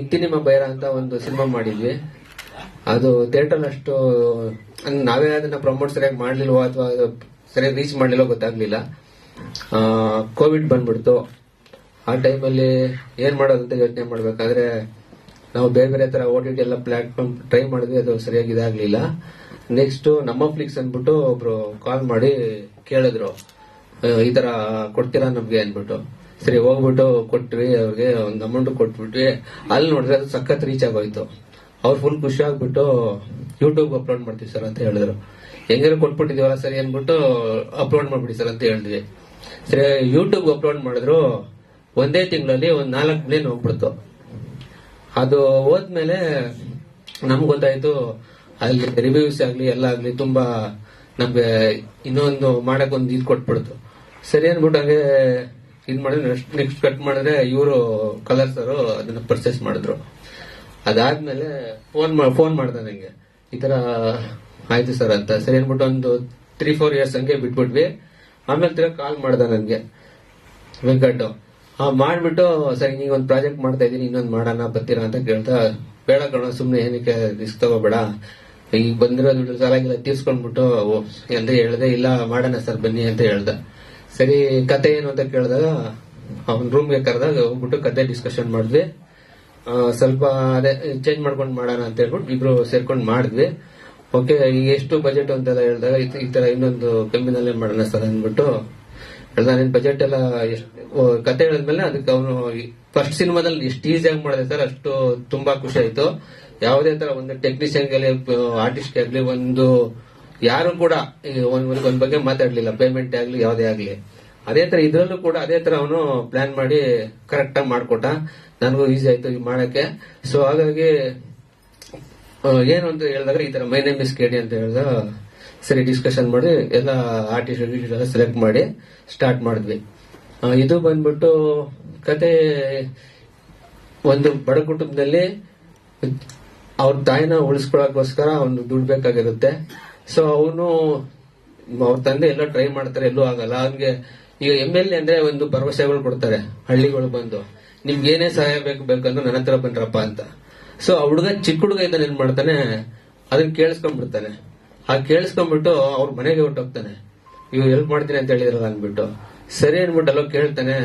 ಇತ್ತಿ ನಿಮ್ಮ ಬೈರ ಅಂತ ಒಂದು ಸಿನಿಮಾ ಮಾಡಿದ್ವಿ. ಅದು ಥಿಯೇಟರ್ ಅಷ್ಟು ನಾವೇ ಅದನ್ನ ಪ್ರಮೋಟ್ ಸರಿಯಾಗಿ ಮಾಡ್ಲಿಲ್ವೋ ಅಥವಾ ಸರಿಯಾಗಿ ರೀಚ್ ಮಾಡ್ಲಿಲ್ಲೋ ಗೊತ್ತಾಗ್ಲಿಲ್ಲ. ಕೋವಿಡ್ ಬಂದ್ಬಿಡ್ತು. ಆ ಟೈಮಲ್ಲಿ ಏನ್ ಮಾಡೋದಂತ ಯೋಚನೆ ಮಾಡ್ಬೇಕಾದ್ರೆ, ನಾವು ಬೇರೆ ಬೇರೆ ತರ ಓ ಟಿ ಟಿ ಎಲ್ಲ ಪ್ಲಾಟ್ಫಾರ್ಮ್ ಟ್ರೈ ಮಾಡಿದ್ವಿ, ಅದು ಸರಿಯಾಗಿ ಇದಾಗ್ಲಿಲ್ಲ. ನೆಕ್ಸ್ಟ್ ನಮ್ಮ ಫ್ಲಿಕ್ಸ್ ಅಂದ್ಬಿಟ್ಟು ಒಬ್ರು ಕಾಲ್ ಮಾಡಿ ಕೇಳಿದ್ರು. ಈ ತರ ಕೊಡ್ತೀರಾ ನಮ್ಗೆ ಅಂದ್ಬಿಟ್ಟು. ಸರಿ, ಹೋಗ್ಬಿಟ್ಟು ಕೊಟ್ವಿ, ಅವ್ರಿಗೆ ಒಂದು ಅಮೌಂಟ್ ಕೊಟ್ಬಿಟ್ವಿ. ಅಲ್ಲಿ ನೋಡಿದ್ರೆ ಅದು ಸಖತ್ ರೀಚ್ ಆಗೋಯ್ತು. ಅವ್ರು ಫುಲ್ ಖುಷಿ ಆಗ್ಬಿಟ್ಟು ಯೂಟ್ಯೂಬ್ ಅಪ್ಲೋಡ್ ಮಾಡ್ತೀವಿ ಸರ್ ಅಂತ ಹೇಳಿದ್ರು. ಹೆಂಗಾರು ಕೊಟ್ಬಿಟ್ಟಿದೀವಲ್ಲ ಸರಿ ಅಂದ್ಬಿಟ್ಟು ಅಪ್ಲೋಡ್ ಮಾಡ್ಬಿಡಿ ಸರ್ ಅಂತ ಹೇಳಿದ್ವಿ. ಸರಿ ಯೂಟ್ಯೂಬ್ ಅಪ್ಲೋಡ್ ಮಾಡಿದ್ರು, ಒಂದೇ ತಿಂಗಳಲ್ಲಿ ಒಂದ್ ನಾಲ್ಕು ಮಿಲಿಯನ್ ಹೋಗ್ಬಿಡ್ತು. ಅದು ಹೋದ್ಮೇಲೆ ನಮ್ಗೆ ಗೊತ್ತಾಯ್ತು, ಅಲ್ಲಿ ರಿವ್ಯೂಸ್ ಆಗ್ಲಿ, ಎಲ್ಲ ಆಗ್ಲಿ ತುಂಬಾ ನಮ್ಗೆ ಇನ್ನೊಂದು ಮಾಡಕ್ ಒಂದು ಇದು ಕೊಟ್ಬಿಡ್ತು. ಸರಿ ಅನ್ಬಿಟ್ಟು ಹಂಗೆ ಇದ್ ಮಾಡಿದ್ರೆ ನೆಕ್ಸ್ಟ್ ಕಟ್ ಮಾಡಿದ್ರೆ ಇವರು ಕಲರ್ಸ್ ಅವರು ಅದನ್ನ ಪರ್ಚೇಸ್ ಮಾಡಿದ್ರು. ಅದಾದ್ಮೇಲೆ ಫೋನ್ ಫೋನ್ ಮಾಡ್ದೆ ನಂಗೆ ಈ ತರ ಆಯ್ತು ಸರ್ ಅಂತ. ಸರಿ ಅನ್ಬಿಟ್ಟು ಒಂದು ತ್ರೀ ಫೋರ್ ಇಯರ್ಸ್ ಹಂಗೆ ಬಿಟ್ಬಿಟ್ವಿ. ಆಮೇಲೆ ತಿರ ಕಾಲ್ ಮಾಡ್ದ ನನಗೆ. ವೆಂಕಟ್ ಮಾಡ್ಬಿಟ್ಟು ಸರಿ ಈಗ ಒಂದು ಪ್ರಾಜೆಕ್ಟ್ ಮಾಡ್ತಾ ಇದೀನಿ, ಇನ್ನೊಂದು ಮಾಡೋಣ, ಬರ್ತೀರಾ ಅಂತ ಕೇಳ್ತಾ, ಬೇಡ ಕಣ, ಸುಮ್ನೆ ಏನಕ್ಕೆ ರಿಸ್ಕ್ ತಗೋಬೇಡ. ಈಗ ಬಂದಿರೋ ದುಡ್ಡು ತೀರ್ಸ್ಕೊಂಡ್ಬಿಟ್ಟು ಅಂತ ಹೇಳ್ದೆ ಇಲ್ಲ, ಮಾಡೋಣ ಸರ್ ಬನ್ನಿ ಅಂತ ಹೇಳ್ದ. ಸರಿ, ಕತೆ ಏನು ಅಂತ ಕೇಳಿದಾಗ, ಅವ್ನ ರೂಮ್ಗೆ ಕರೆದಾಗ ಹೋಗ್ಬಿಟ್ಟು ಕತೆ ಡಿಸ್ಕಷನ್ ಮಾಡಿದ್ವಿ. ಸ್ವಲ್ಪ ಅದೇ ಚೇಂಜ್ ಮಾಡ್ಕೊಂಡು ಮಾಡೋಣ ಅಂತ ಹೇಳ್ಬಿಟ್ಟು ಇಬ್ರು ಸೇರ್ಕೊಂಡು ಮಾಡಿದ್ವಿ. ಓಕೆ ಎಷ್ಟು ಬಜೆಟ್ ಅಂತೆಲ್ಲ ಹೇಳಿದಾಗ, ಈ- ತರ ಇನ್ನೊಂದು ಕಮ್ಮಿನಲ್ಲೇ ಮಾಡೋಣ ಸರ್ ಅಂದ್ಬಿಟ್ಟು ಹೇಳ್ದ ನಿನ್ ಬಜೆಟ್ ಎಲ್ಲ ಕತೆ ಹೇಳಿದ್ಮೇಲೆ ಅದಕ್ಕೆ ಅವನು ಫಸ್ಟ್ ಸಿನಿಮಾದಲ್ಲಿ ಎಷ್ಟು ಈಸಿಯಾಗಿ ಮಾಡಿದೆ ಸರ್. ಅಷ್ಟು ತುಂಬಾ ಖುಷಿ ಆಯ್ತು. ಯಾವುದೇ ತರ ಒಂದು ಟೆಕ್ನಿಷಿಯನ್ ಆಗಲಿ ಆರ್ಟಿಸ್ಟ್ ಆಗಲಿ ಒಂದು ಯಾರು ಕೂಡ ಒಂದ್ ಬಗ್ಗೆ ಮಾತಾಡ್ಲಿಲ್ಲ ಪೇಮೆಂಟ್ ಆಗ್ಲಿ, ಯಾವುದೇ ಆಗ್ಲಿ. ಅದೇ ತರ ಇದ್ರಲ್ಲೂ ಕೂಡ ಅದೇ ತರ ಅವನು ಪ್ಲಾನ್ ಮಾಡಿ ಕರೆಕ್ಟ್ ಆಗಿ ಮಾಡ್ಕೊಟ್ಟ. ನನಗೂ ಈಸಿ ಆಯ್ತು ಮಾಡಕ್ಕೆ. ಸೊ ಹಾಗಾಗಿ ಏನು ಅಂತ ಹೇಳಿದಾಗ ಈ ತರ ಮೈ ನೇಮ್ ಇಸ್ ಕೇಡಿ ಅಂತ ಹೇಳಿದ, ಸರಿ ಡಿಸ್ಕಷನ್ ಮಾಡಿ, ಎಲ್ಲ ಆರ್ಟಿಸ್ಟ್ ಎಲ್ಲ ಸೆಲೆಕ್ಟ್ ಮಾಡಿ ಸ್ಟಾರ್ಟ್ ಮಾಡಿದ್ವಿ. ಇದು ಬಂದ್ಬಿಟ್ಟು ಕತೆ, ಒಂದು ಬಡ ಕುಟುಂಬದಲ್ಲಿ, ಅವ್ರ ತಾಯಿನ ಉಳಿಸ್ಕೊಳಕೋಸ್ಕರ ಒಂದು ದುಡ್ಡು ಬೇಕಾಗಿರುತ್ತೆ. ಸೊ ಅವನು ಅವ್ರ ತಂದೆ ಎಲ್ಲ ಟ್ರೈ ಮಾಡ್ತಾರೆ, ಎಲ್ಲೂ ಆಗಲ್ಲ. ಅವನ್ಗೆ, ಈಗ ಎಂ ಎಲ್ ಎ ಅಂದ್ರೆ ಒಂದು ಭರವಸೆಗಳು ಕೊಡ್ತಾರೆ, ಹಳ್ಳಿಗಳು ಬಂದು. ನಿಮ್ಗೆ ಏನೇ ಸಹಾಯ ಬೇಕು, ಬೇಕಂದ್ರೆ ನನ್ನ ಹತ್ರ ಬಂದ್ರಪ್ಪ ಅಂತ. ಸೊ ಆ ಹುಡುಗ ಚಿಕ್ಕ ಹುಡುಗ ಇದ್ದಾನೆ ಏನ್ ಮಾಡ್ತಾನೆ, ಅದನ್ನ ಕೇಳಿಸ್ಕೊಂಡ್ಬಿಡ್ತಾನೆ. ಆ ಕೇಳಿಸ್ಕೊಂಡ್ಬಿಟ್ಟು ಅವ್ರ ಮನೆಗೆ ಹೊಟ್ಟೋಗ್ತಾನೆ ಇವ್ ಹೆಲ್ಪ್ ಮಾಡ್ತೀನಿ ಅಂತ ಹೇಳಿದ್ರಲ್ಲ ಅನ್ಬಿಟ್ಟು ಸರಿ ಅನ್ಬಿಟ್ಟು ಅಲ್ಲೋ ಕೇಳ್ತಾನೆ,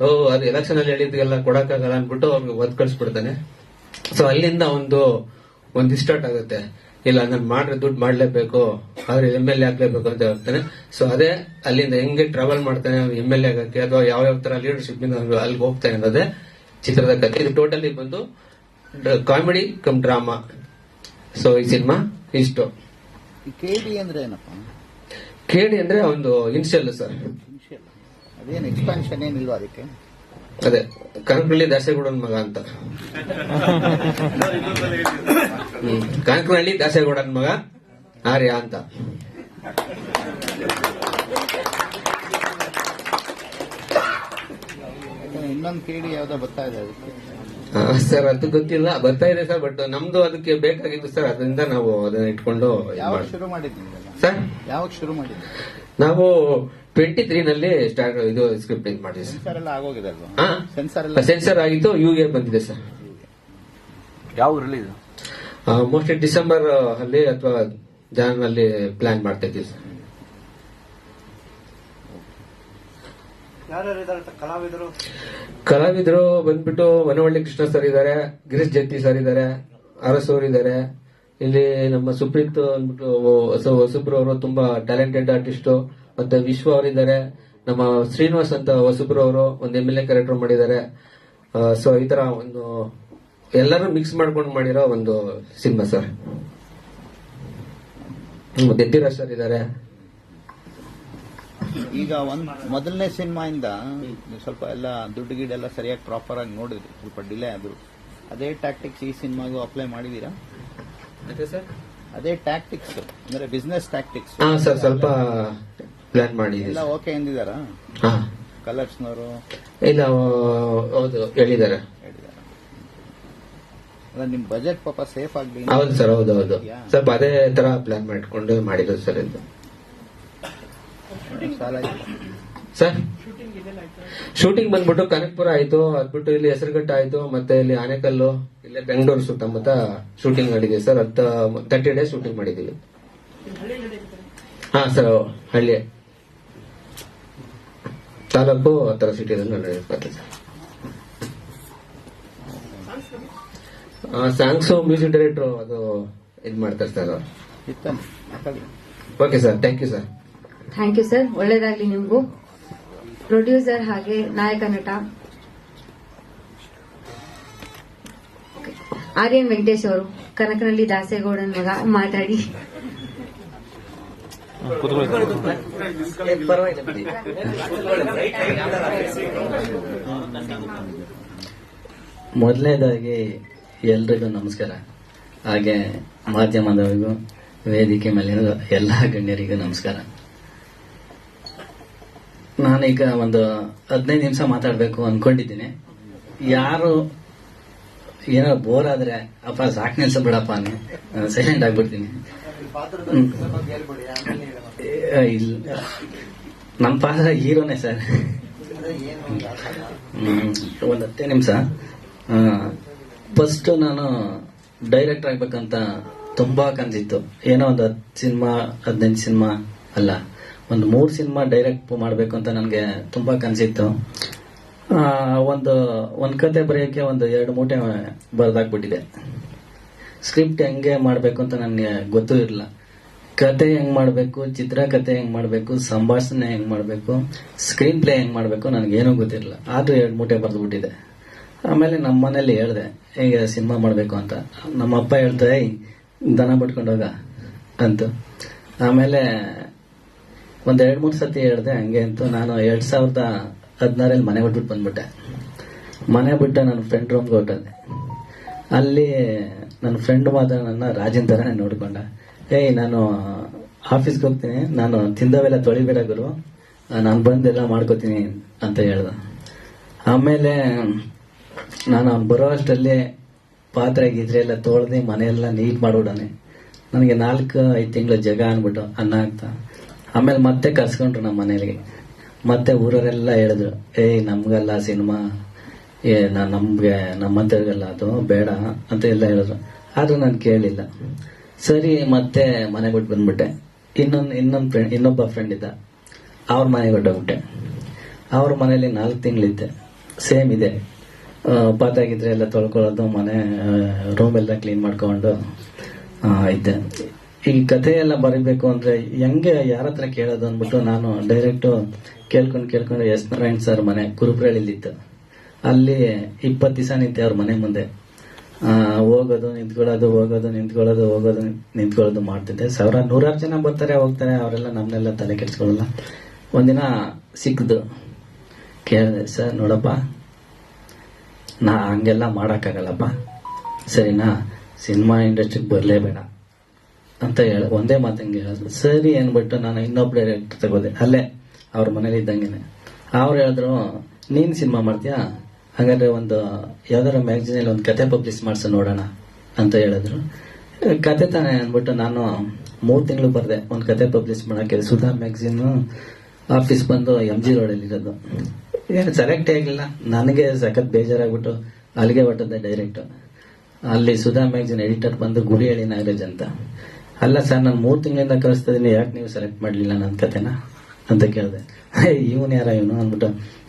ಓ, ಅದು ಎಲೆಕ್ಷನ್ ಅಲ್ಲಿ ಹೇಳಿದ್ಗೆಲ್ಲ ಕೊಡಕ್ಕಾಗಲ್ಲ ಅನ್ಬಿಟ್ಟು ಅವ್ರಿಗೆ ಒದ್ ಕಳ್ಸ್ಬಿಡ್ತಾನೆ ಸೊ ಅಲ್ಲಿಂದ ಒಂದು ಒಂದು ಸ್ಟಾರ್ಟ್ ಆಗುತ್ತೆ. ಇಲ್ಲ ನಾನು ಮಾಡ್ರೆ ದುಡ್ಡು ಮಾಡ್ಲೇಬೇಕು ಆದ್ರೆ ಎಂ ಎಲ್ ಎ ಆಗ್ಲೇಬೇಕು ಅಂತ ಹೇಳ್ತಾನೆ. ಸೊ ಅದೇ ಅಲ್ಲಿಂದ ಹೆಂಗೆ ಟ್ರಾವೆಲ್ ಮಾಡ್ತಾನೆ ಎಂ ಎಲ್ ಎ ಆಗಕ್ಕೆ ಅಥವಾ ಯಾವ ಯಾವ ತರ ಲೀಡರ್ಶಿಪ್ ಅಲ್ಲಿ ಅಲ್ಲಿಗೆ ಹೋಗ್ತಾನೆ ಅನ್ನೋದೇ ಚಿತ್ರದ ಕಥೆ ಇದು ಟೋಟಲಿ ಬಂದು ಕಾಮಿಡಿ ಕಮ್ ಡ್ರಾಮಾ ಸೊ ಈ ಸಿನಿಮಾ ಇಷ್ಟು. ಕೆಡಿ ಅಂದ್ರೆ ಏನಪ್ಪ? ಕೇಳಿ ಅಂದ್ರೆ ಒಂದು ಇನ್ಶಿಯಲ್ ಸರ್ ಇನ್ಶಿಯಲ್ ಅದೇನು ಎಕ್ಸ್ಪಾನ್ಷನ್ ಏನಿಲ್ವಾ ಅದಕ್ಕೆ? ಅದೇ ಕನಕನಹಳ್ಳಿ ದಾಸೇಗೌಡನ ಮಗ ಅಂತ. ಕನಕನಹಳ್ಳಿ ದಾಸೇಗೌಡನ ಮಗ ಆರ್ಯ ಅಂತ. ಇನ್ನೊಂದು ಕೇಳಿ ಯಾವ್ದೋ ಬರ್ತಾ ಇದೆ ಸರ್ ಅದು ಗೊತ್ತಿಲ್ಲ. ಬರ್ತಾ ಇದೆ ಸರ್ ಬಟ್ ನಮ್ದು ಅದಕ್ಕೆ ಬೇಕಾಗಿತ್ತು ಸರ್ ಅದರಿಂದ ನಾವು ಅದನ್ನ ಇಟ್ಕೊಂಡು ಯಾವಾಗ ಶುರು ಮಾಡಿದ್ವಿ ಸರ್? ಯಾವಾಗ ಶುರು ಮಾಡಿದ್ವಿ ನಾವು ಟ್ವೆಂಟಿ ತ್ರೀ ನಲ್ಲಿ ಸ್ಟಾರ್ಟ್ ಇದು ಸ್ಕ್ರಿಪ್ಟ್ ಇದು ಮಾಡಿದೆ ಸರ್. ಸೆನ್ಸಾರ್ ಎಲ್ಲ ಆಗೋಗಿದೆ ಅಲ್ವಾ? ಎಲ್ಲ ಸೆನ್ಸರ್ ಆಗಿತ್ತು ಯು ಇಯರ್ ಬಂದಿದೆ ಸರ್. ಯಾವ ರಿಲೀಸ್ ಮೋಸ್ಟ್ಲಿ ಡಿಸೆಂಬರ್ ಅಲ್ಲಿ ಅಥವಾ ಜಾನ್ ಅಲ್ಲಿ ಪ್ಲಾನ್ ಮಾಡ್ತಾ ಇದ್ದೀವಿ ಸರ್. ಕಲಾವಿದರು? ಕಲಾವಿದರು ಬಂದ್ಬಿಟ್ಟು ಮನವಳ್ಳಿ ಕೃಷ್ಣ ಸರ್ ಇದ್ದಾರೆ ಗಿರೀಶ್ ಜಯಂತಿ ಸರ್ ಇದ್ದಾರೆ ಅರಸೂರ್ ಇದ್ದಾರೆ. ಇಲ್ಲಿ ನಮ್ಮ ಸುಪ್ರೀತ್ ಅಂದ್ಬಿಟ್ಟು ಹೊಸ ಹೊಸಬ್ರು ಅವರು ತುಂಬಾ ಟ್ಯಾಲೆಂಟೆಡ್ ಆರ್ಟಿಸ್ಟ್ ಮತ್ತೆ ವಿಶ್ವ ಅವರಿದ್ದಾರೆ. ನಮ್ಮ ಶ್ರೀನಿವಾಸ್ ಅಂತ ಹೊಸಬ್ರು ಅವರು ಒಂದು ಎಂ ಎಲ್ ಎ ಕ್ಯಾರೆಕ್ಟರ್ ಮಾಡಿದ್ದಾರೆ. ಸೊ ಈ ತರ ಒಂದು ಎಲ್ಲರೂ ಮಿಕ್ಸ್ ಮಾಡ್ಕೊಂಡು ಮಾಡಿರೋ ಒಂದು ಸಿನಿಮಾ ಸರ್. ದೆತ್ತಿರಾಜ್ ಸರ್ ಇದ್ದಾರೆ. ಈಗ ಒಂದ್ ಮೊದಲನೇ ಸಿನಿಮಾ ಇಂದ ನೀವು ಸ್ವಲ್ಪ ಎಲ್ಲ ದುಡ್ಡು ಗಿಡೆಲ್ಲ ಸರಿಯಾಗಿ ಪ್ರಾಪರ್ ಆಗಿ ನೋಡಿದ್ರಿ. ಸ್ವಲ್ಪ ಡಿಲೇ ಆದ್ರು. ಅದೇ ಟ್ಯಾಕ್ಟಿಕ್ಸ್ ಈ ಸಿನಿಮಾಗೂ ಅಪ್ಲೈ ಮಾಡಿದೀರಾ? ಸರ್. ಅದೇ ಟ್ಯಾಕ್ಟಿಕ್ಸ್ ಅಂದ್ರೆ ಬಿಸ್ನೆಸ್ ಟ್ಯಾಕ್ಟಿಕ್ಸ್ ಹಾ ಸರ್ ಸ್ವಲ್ಪ ಪ್ಲಾನ್ ಮಾಡಿ ಎಲ್ಲ ಓಕೆ ಎಂದಿದಾರ ಹಾ. ಕಲರ್ಸ್ನವರು ಇಲ್ಲ ಹೌದು ಹೇಳಿದ್ದಾರೆ. ಅಲ್ಲ ನಿಮ್ ಬಜೆಟ್ ಪಾಪ ಸೇಫ್ ಆಗ್ಲಿ. ಹೌದು ಸರ್ ಹೌದು ಹೌದು. ಸ್ವಲ್ಪ ಅದೇ ತರ ಪ್ಲಾನ್ ಮಾಡ್ಕೊಂಡು ಮಾಡಿರೋದು ಸರ್ ಇದು. ಸಾಲ. ಸರ್ ಶೂಟಿಂಗ್ ಬಂದ್ಬಿಟ್ಟು ಕನಕ್ಪುರ ಆಯ್ತು ಅದ್ಬಿಟ್ಟು ಇಲ್ಲಿ ಹೆಸರುಘಟ್ಟ ಆಯ್ತು ಮತ್ತೆ ಇಲ್ಲಿ ಆನೆಕಲ್ಲು ಇಲ್ಲೇ ಬೆಂಗಳೂರು ಸುತ್ತಮುತ್ತ ಶೂಟಿಂಗ್ ಮಾಡಿದೀವಿ ಸರ್. ಹತ್ತ ತರ್ಟಿ ಡೇಸ್ ಶೂಟಿಂಗ್ ಮಾಡಿದೀವಿ ಹಾ ಸರ್ ಹಳ್ಳಿ ತಾಲೂಕು ಹತ್ತರ ಸಿಟಿಯನ್ನು ಸರ್ ಸಾಂಗ್ಸ್ ಮ್ಯೂಸಿಕ್ ಡೈರೆಕ್ಟರ್ ಅದು ಇದು ಮಾಡ್ತಾರೆ sir okay sir thank you sir thank you sir ಒಳ್ಳೇದಾಗ್ಲಿ ನಿಮಗೂ. ಪ್ರೊಡ್ಯೂಸರ್ ಹಾಗೆ ನಾಯಕ ನಟ. ಆರ್ಯನ್ ವೆಂಕಟೇಶ್ ಅವರು ಕನಕನಲ್ಲಿ ದಾಸೇಗೌಡನ ಮಗ ಮಾತಾಡಿ. ಮೊದಲನೇದಾಗಿ ಎಲ್ರಿಗೂ ನಮಸ್ಕಾರ. ಹಾಗೆ ಮಾಧ್ಯಮದವರಿಗೂ, ವೇದಿಕೆ ಮೇಲೆ ಎಲ್ಲ ಗಣ್ಯರಿಗೂ ನಮಸ್ಕಾರ. ನಾನೀಗ ಒಂದು ಹದಿನೈದು ನಿಮಿಷ ಮಾತಾಡಬೇಕು ಅನ್ಕೊಂಡಿದ್ದೀನಿ. ಯಾರು ಏನೋ ಬೋರ್ ಆದ್ರೆ, ಅಪ್ಪ, ಸಾಕ್ ನಿಲ್ಸ ಬಿಡಪ್ಪ ಸೈಲೆಂಟ್ ಆಗ್ಬಿಡ್ತೀನಿ. ನಮ್ಮ ಪಾತ್ರ ಹೀರೋನೇ ಸರ್. ಒಂದ್ ಹತ್ತೇ ನಿಮಿಷ. ಫಸ್ಟ್ ನಾನು ಡೈರೆಕ್ಟರ್ ಆಗ್ಬೇಕಂತ ತುಂಬಾ ಕನ್ಸಿತ್ತು ಏನೋ ಒಂದು ಹತ್ತು ಸಿನಿಮಾ ಹದಿನೈದು ಸಿನಿಮಾ ಅಲ್ಲ. ಒಂದು ಮೂರು ಸಿನಿಮಾ ಡೈರೆಕ್ಟ್ ಮಾಡಬೇಕು ಅಂತ ನನಗೆ ತುಂಬಾ ಕನ್ಸಿತ್ತು ಒಂದು ಒಂದ್ ಕತೆ ಬರೆಯಕ್ಕೆ ಒಂದು ಎರಡು ಮೂಟೆ ಬರ್ದಾಕ್ಬಿಟ್ಟಿದೆ ಸ್ಕ್ರಿಪ್ಟ್ ಹೆಂಗೆ ಮಾಡಬೇಕು ಅಂತ ನನಗೆ ಗೊತ್ತೂ ಇರಲಿಲ್ಲ ಕತೆ ಹೆಂಗ್ ಮಾಡಬೇಕು ಚಿತ್ರಕಥೆ ಹೆಂಗ್ ಮಾಡಬೇಕು ಸಂಭಾಷಣೆ ಹೆಂಗ್ ಮಾಡಬೇಕು ಸ್ಕ್ರೀನ್ ಪ್ಲೇ ಹೆಂಗ್ ಮಾಡಬೇಕು ನನಗೇನೂ ಗೊತ್ತಿರಲಿಲ್ಲ. ಆದ್ರೂ ಎರಡು ಮೂಟೆ ಬರೆದ್ಬಿಟ್ಟಿದೆ. ಆಮೇಲೆ ನಮ್ಮ ಮನೇಲಿ ಹೇಳ್ದೆ ಹೇಗೆ ಸಿನಿಮಾ ಮಾಡಬೇಕು ಅಂತ? ನಮ್ಮ ಅಪ್ಪ ಹೇಳ್ತಾ "ಏಯ್, ದನ ಬಿಟ್ಕೊಂಡೋಗ ಅಂತ. ಆಮೇಲೆ ಒಂದ್ ಎರಡ್ ಮೂರ್ ಸತಿ ಹೇಳ್ದೆ ಹಂಗೆ ಅಂತ. ನಾನು ಎರಡ್ ಸಾವಿರದ ಹದಿನಾರಲ್ಲಿ ಮನೆ ಬಿಟ್ಬಿಟ್ಟು ಬಂದ್ಬಿಟ್ಟೆ. ಮನೆ ಬಿಟ್ಟ ನನ್ನ ಫ್ರೆಂಡ್ ರೂಮ್ಗೆ ಹೊರಟದೆ ಅಲ್ಲಿ ನನ್ನ ಫ್ರೆಂಡ್ ಮಾತ್ರ ನನ್ನ ರಾಜನ್ ತರ ನೋಡ್ಕೊಂಡ. ಏಯ್, ನಾನು ಆಫೀಸ್ಗೆ ಹೋಗ್ತೀನಿ. ನಾನು ತಿಂದವೆಲ್ಲ ತೊಳಿಬೇಡ ಗುರು. ನಾನು ಬಂದೆಲ್ಲ ಮಾಡ್ಕೋತೀನಿ ಅಂತ ಹೇಳ್ದ. ಆಮೇಲೆ ನಾನು ಬರೋ ಅಷ್ಟರಲ್ಲಿ ಪಾತ್ರೆ ಗಿದ್ರೆ ಎಲ್ಲ ತೊಳ್ದು ಮನೆಯೆಲ್ಲ ನೀಟ್ ಮಾಡ್ಬಿಡಾನೆ ನನಗೆ ನಾಲ್ಕು, ಐದು ತಿಂಗಳು ಜಗ ಅಂದ್ಬಿಟ್ಟು ಅನ್ನ ಆಗ್ತಾ. ಆಮೇಲೆ ಮತ್ತೆ ಕರ್ಸ್ಕೊಂಡ್ರು ನಮ್ಮ ಮನೇಲಿಗೆ ಮತ್ತೆ ಊರವರೆಲ್ಲ ಹೇಳಿದ್ರು, ಏಯ್, ನಮ್ಗಲ್ಲ ಸಿನಿಮಾ. ಏ, ನಾ ನಮ್ಗೆ, ನಮ್ಮಂತವ್ರಿಗೆಲ್ಲ ಅದು ಬೇಡ ಅಂತ ಎಲ್ಲ ಹೇಳಿದ್ರು. ಆದ್ರೂ ನಾನು ಕೇಳಿಲ್ಲ. ಸರಿ, ಮತ್ತೆ ಮನೆಗೆ ಬಿಟ್ಟು ಬಂದ್ಬಿಟ್ಟೆ. ಇನ್ನೊಂದು ಇನ್ನೊಂದು ಫ್ರೆಂಡ್, ಇನ್ನೊಬ್ಬ ಫ್ರೆಂಡ್ ಇದ್ದ. ಅವ್ರ ಮನೆಗೆ ಹೊಟ್ಟೋಗ್ಬಿಟ್ಟೆ ಅವ್ರ ಮನೇಲಿ ನಾಲ್ಕು ತಿಂಗಳಿದ್ದೆ. ಸೇಮ್ ಇದೆ. ಪಾತಾಗಿದ್ರೆ ಎಲ್ಲ ತೊಳ್ಕೊಳ್ಳೋದು, ಮನೆ ರೂಮ್ ಎಲ್ಲ ಕ್ಲೀನ್ ಮಾಡ್ಕೊಂಡು ಇದ್ದೆ. ಈ ಕಥೆ ಎಲ್ಲ ಬರೀಬೇಕು ಅಂದ್ರೆ ಹೆಂಗೆ, ಯಾರ ಹತ್ರ ಕೇಳೋದು ಅಂದ್ಬಿಟ್ಟು ನಾನು ಡೈರೆಕ್ಟ್ ಕೇಳ್ಕೊಂಡು ಕೇಳ್ಕೊಂಡು ಎಸ್ ನಾರಾಯಣ್ ಸರ್ ಮನೆ ಕುರುಬ್ರಳ್ಳಿಲಿತ್ತು ಅಲ್ಲಿ ಇಪ್ಪತ್ತು ದಿವಸ ನಿಂತೆ ಅವ್ರ ಮನೆ ಮುಂದೆ ಹೋಗೋದು, ನಿಂತ್ಕೊಳ್ಳೋದು ಹೋಗೋದು ನಿಂತ್ಕೊಳ್ಳೋದು ಹೋಗೋದು, ನಿಂತ್ಕೊಳ್ಳೋದು ಮಾಡ್ತಿದ್ದೆ. ಸಾವಿರ, ನೂರಾರು ಜನ ಬರ್ತಾರೆ, ಹೋಗ್ತಾರೆ, ಅವರೆಲ್ಲ ನಮ್ಮನ್ನೆಲ್ಲ ತಲೆ ಕೆಡಿಸ್ಕೊಳ್ಳಲ್ಲ. ಒಂದಿನ ಸಿಕ್ಕದು ಕೇಳಿದೆ, ಸರ್, ನೋಡಪ್ಪ, ನಾ ಹಂಗೆಲ್ಲ ಮಾಡೋಕ್ಕಾಗಲ್ಲಪ್ಪ. ಸರಿನಾ? ಸಿನಿಮಾ ಇಂಡಸ್ಟ್ರಿಗೆ ಬರಲೇಬೇಡ. ಅಂತ ಹೇಳ, ಒಂದೇ ಮಾತಂಗೆ ಹೇಳೋದು ಸರಿ ಅನ್ಬಿಟ್ಟು ನಾನು ಇನ್ನೊಬ್ಬ ಡೈರೆಕ್ಟರ್ ತಗೋದೆ. ಅಲ್ಲೇ ಅವ್ರ ಮನೇಲಿ ಇದ್ದಂಗೆನೆ. ಅವ್ರು ಹೇಳಿದ್ರು, ನೀನ್ ಸಿನಿಮಾ ಮಾಡ್ತೀಯಾ? ಹಾಗಾದ್ರೆ ಒಂದು ಯಾವ್ದಾರ ಮ್ಯಾಗಝಿನಲ್ಲಿ ಒಂದು ಕತೆ ಪಬ್ಲಿಷ್ ಮಾಡ್ಸ ನೋಡೋಣ ಅಂತ ಹೇಳಿದ್ರು. ಕತೆ ತಾನೆ ಅಂದ್ಬಿಟ್ಟು ನಾನು ಮೂರ್ ತಿಂಗಳು ಬರ್ದೆ. ಒಂದು ಕತೆ ಪಬ್ಲಿಷ್ ಮಾಡಕ್ಕೆ. ಸುಧಾ ಮ್ಯಾಗಝಿನ್ ಆಫೀಸ್ ಬಂದು ಎಂ ಜಿ ಅಲ್ಲಿ ಇರೋದು. ಏನು ಸೆಲೆಕ್ಟ್ ಆಗಿಲ್ಲ. ನನಗೆ ಸಖತ್ ಬೇಜಾರಾಗ್ಬಿಟ್ಟು ಅಲ್ಲಿಗೆ ಹೊಟ್ಟದೆ ಡೈರೆಕ್ಟ್ ಅಲ್ಲಿ ಸುಧಾ ಮ್ಯಾಗಝಿನ್ ಎಡಿಟರ್ ಬಂದು ಗುಡಿಹಳ್ಳಿ ನಾಗರಾಜ್ ಅಂತ. ಅಲ್ಲ ಸರ್, ನಾನು ಮೂರು ತಿಂಗಳಿಂದ ಕಳಿಸ್ತಾ ಇದೀನಿ. ಯಾಕೆ ನೀವು ಸೆಲೆಕ್ಟ್ ಮಾಡಲಿಲ್ಲ ನನ್ನ ಕತೆನ? ಅಂತ ಕೇಳಿದೆ. ಇವನು ಯಾರ ಇವನು ಅಂದ್ಬಿಟ್ಟು,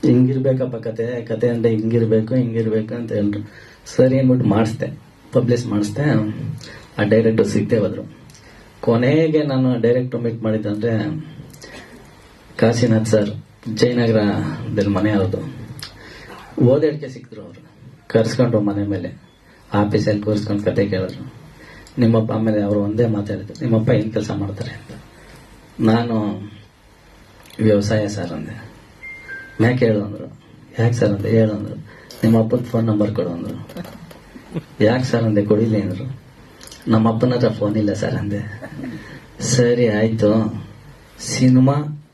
ಹಿಂಗಿರ್ಬೇಕಪ್ಪ ಕತೆ ಕತೆ ಅಂದ್ರೆ ಹಿಂಗಿರ್ಬೇಕು ಹಿಂಗಿರ್ಬೇಕು ಅಂತ ಹೇಳಿದ್ರು. ಸರಿ ಅಂದ್ಬಿಟ್ಟು ಮಾಡಿಸ್ದೆ. ಪಬ್ಲಿಷ್ ಮಾಡಿಸ್ದೆ. ಆ ಡೈರೆಕ್ಟರ್ ಸಿಗ್ತೇ ಹೋದ್ರು. ಕೊನೆಗೆ ನಾನು ಡೈರೆಕ್ಟರ್ ಮೀಟ್ ಮಾಡಿದ್ದಂದ್ರೆ ಕಾಶಿನಾಥ್ ಸರ್ ಜಯನಗರದಲ್ಲಿ ಮನೆ ಅವ್ರದ್ದು ಓದಾಡಿಕೆ ಸಿಕ್ತರು ಅವರು. ಕರ್ಸ್ಕೊಂಡ್ರು ಮನೆ ಮೇಲೆ. ಆಫೀಸಲ್ಲಿ ಕೂರಿಸ್ಕೊಂಡು ಕತೆ ಕೇಳಿದ್ರು. ನಿಮ್ಮಪ್ಪ ಆಮೇಲೆ ಅವರು ಒಂದೇ ಮಾತಾಡಿದ್ರು. ನಿಮ್ಮಪ್ಪ ಏನು ಕೆಲಸ ಮಾಡ್ತಾರೆ? ಅಂತ. ನಾನು ವ್ಯವಸಾಯ ಸರ್ ಅಂದೆ. ಯಾಕೆ ಹೇಳು ಅಂದ್ರು? ಯಾಕೆ ಸರ್ ಅಂತ ಹೇಳು ಅಂದ್ರು. ನಿಮ್ಮ ಅಪ್ಪನ ಫೋನ್ ನಂಬರ್ ಕೊಡು ಅಂದ್ರು. ಯಾಕೆ ಸರ್ ಅಂದೆ? ಕೊಡಿಲಿ ಅಂದ್ರು. ನಮ್ಮ ಅಪ್ಪನ ಹತ್ರ ಫೋನ್ ಇಲ್ಲ ಸರ್ ಅಂದೆ. ಸರಿ, ಆಯ್ತು. ಸಿನಿಮಾ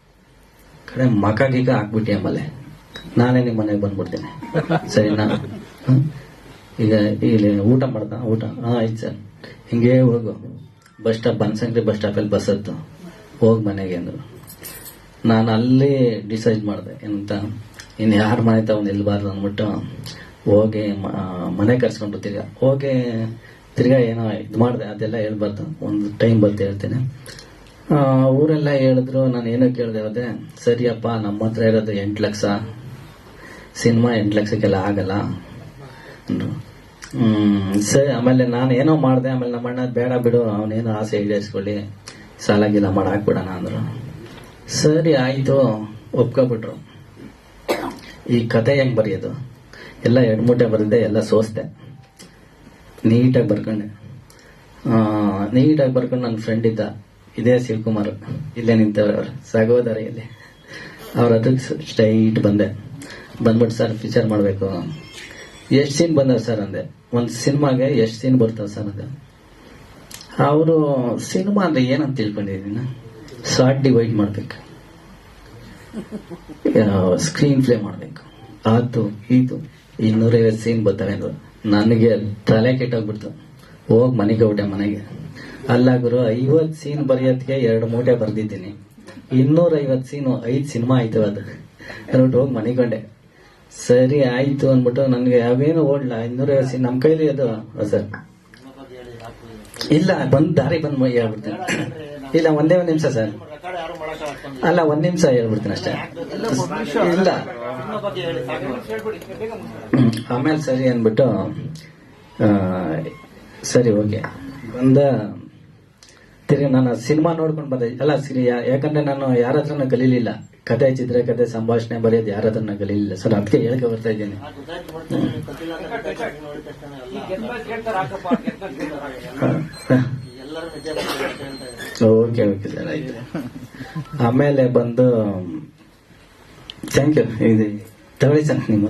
ಕಡೆ ಮಕ ಗೀಗ ಹಾಕ್ಬಿಟ್ಟಿ ಆಮೇಲೆ ನಾನೇ ನಿಮ್ಮ ಮನೆಗೆ ಬಂದ್ಬಿಡ್ತೀನಿ. ಸರಿನಾ? ಈಗ ಇಲ್ಲಿ ಊಟ ಮಾಡ್ದ ಊಟ. ಹಾ, ಆಯ್ತು ಸರ್. ಹಿಂಗೇ ಹೋಗು. ಬಸ್ ಸ್ಟಾಪ್ ಬನ್ಸಂಗ್ರಿ ಬಸ್ ಸ್ಟಾಪಲ್ಲಿ ಬಸ್ ಹತ್ತು. ಹೋಗ್ ಮನೆಗೆ ಅಂದ್ರು. ನಾನು ಅಲ್ಲೇ ಡಿಸೈಡ್ ಮಾಡಿದೆ. ಎಂತ? ಇನ್ನು ಯಾರ ಮನೆ ತಗೊಂಡು ನಿಲ್ಬಾರ್ದು ಅಂದ್ಬಿಟ್ಟು ಹೋಗಿ ಮನೆ ಕರ್ಸ್ಕೊಂಡು ತಿರ್ಗಾ. ಹೋಗಿ ತಿರ್ಗಾ ಏನೋ ಇದು ಮಾಡಿದೆ. ಅದೆಲ್ಲ ಹೇಳ್ಬಾರ್ದು. ಒಂದು ಟೈಮ್ ಬಂತು ಹೇಳ್ತೇನೆ. ಊರೆಲ್ಲ ಹೇಳಿದ್ರು. ನಾನು ಏನೋ ಕೇಳಿದೆ ಅದೇ ಸರಿಯಪ್ಪ, ನಮ್ಮ ಹತ್ರ ಇರೋದು ಎಂಟು ಲಕ್ಷ. ಸಿನಿಮಾ ಎಂಟು ಲಕ್ಷಕ್ಕೆಲ್ಲ ಆಗಲ್ಲ ಅಂದ್ರು. ಸರಿ, ಆಮೇಲೆ ನಾನು ಏನೋ ಮಾಡಿದೆ. ಆಮೇಲೆ ನಮ್ಮ ಅಣ್ಣ ಬೇಡ ಬಿಡು. ಅವನೇನೋ ಆಸೆ ಈಡೇರಿಸ್ಕೊಳ್ಳಿ. ಸಾಲ ಗೀಲ ಮಾಡಿ ಹಾಕ್ಬಿಡೋಣ ಅಂದ್ರು. ಸರಿ ಆಯ್ತು, ಒಪ್ಕೊಬಿಟ್ರು. ಈ ಕತೆ ಹೆಂಗ್ ಬರೆಯೋದು? ಎಲ್ಲ ಎರಡು ಮೂಟೆ ಬರೆದೆ, ಎಲ್ಲ ಸೋಸ್ದೆ. ನೀಟಾಗಿ ಬರ್ಕೊಂಡೆ. ನೀಟಾಗಿ ಬರ್ಕೊಂಡು ನನ್ನ ಫ್ರೆಂಡ್ ಇದ್ದ, ಇದೇ ಶಿವಕುಮಾರ್. ಇಲ್ಲೇ ನಿಂತವ್ರೆ ಅವ್ರು ಇಲ್ಲಿ. ಅವ್ರ ಹತ್ರ ಸ್ಟ್ರೈಟ್ ಬಂದೆ. ಬಂದ್ಬಿಟ್ಟು, ಸರ್ ಫೀಚರ್ ಮಾಡಬೇಕು. ಎಷ್ಟು ಸೀನ್ ಬಂದವ್ ಸರ್ ಅಂದೆ. ಒಂದು ಸಿನಿಮಾಗೆ ಎಷ್ಟು ಸೀನ್ ಬರ್ತಾವ ಸರ್ ಅಂದೆ. ಅವರು, ಸಿನಿಮಾ ಅಂದ್ರೆ ಏನಂತ ತಿಳ್ಕೊಂಡಿದ್ದೀನಿ? ಶಾರ್ಟ್ ಡಿವೈಡ್ ಮಾಡ್ಬೇಕು. ಸ್ಕ್ರೀನ್ ಪ್ಲೇ ಮಾಡ್ಬೇಕು. ಆತು ಇದು ಇನ್ನೂರೈವತ್ತು ಸೀನ್ ಬರ್ತವೆ ಅದು ನನಗೆ ತಲೆ ಕೆಟ್ಟೋಗ್ಬಿಡ್ತು. ಹೋಗಿ ಮನೆಗೆ ಹೋಗ್ಬಿಟ್ಟೆ ಮನೆಗೆ. ಅಲ್ಲ ಗುರು, ಐವತ್ತು ಸೀನ್ ಬರೆಯೋದಕ್ಕೆ ಎರಡು ಮೂಟೆ ಬರ್ದಿದ್ದೀನಿ. ಇನ್ನೂರೈವತ್ತು ಸೀನು ಐದು ಸಿನಿಮಾ ಆಯ್ತು ಅದು. ಅಂದ್ಬಿಟ್ಟು ಹೋಗಿ ಮನೆಗೊಂಡೆ ಸರಿ, ಆಯ್ತು ಅಂದ್ಬಿಟ್ಟು ನನಗೆ ಅವೇನು ಓಡ್ಲ, ಇನ್ನೂರೈವತ್ತು ಸೀನ್ ನಮ್ಮ ಕೈಲಿ ಅದು. ಸರ್. ಇಲ್ಲ, ಬಂದು ದಾರಿ ಬಂದು ಮೈ ಹೇಳ್ಬಿಡ್ತೀನಿ ಇಲ್ಲ ಒಂದೇ ಒಂದ್ ನಿಮಿಷ ಸರ್. ಅಲ್ಲ ಒಂದ್ ನಿಮಿಷ ಹೇಳ್ಬಿಡ್ತೀನಿ ಅಷ್ಟೇ. ಇಲ್ಲ. ಆಮೇಲೆ ಸರಿ ಅಂದ್ಬಿಟ್ಟು ಸರಿ ಓಕೆ. ಒಂದ ತಿರ್ಗಿ ನಾನು ಸಿನಿಮಾ ನೋಡ್ಕೊಂಡು ಬಂದೆ. ಅಲ್ಲ ಸಿರಿ ಯಾಕಂದ್ರೆ ನಾನು ಯಾರ ಹತ್ರನೂ ಕಲೀಲಿಲ್ಲ. ಕತೆ ಚಿತ್ರ ಕತೆ ಸಂಭಾಷಣೆ ಬರೆಯೋದು ಯಾರ ಹತ್ರನೂ ಕಲೀಲಿಲ್ಲ. ಸರ್ ಅದಕ್ಕೆ ಹೇಳ್ಕೊ ಬರ್ತಾ ಇದ್ದೀನಿ. ಓಕೆ ಓಕೆ ಸರ್ ಆಯ್ತು ಆಮೇಲೆ ಬಂದು ಥ್ಯಾಂಕ್ ಯು ಇದು ತಗೊಳ್ಳಿ ಸರ್ ನಿಮ್ಮ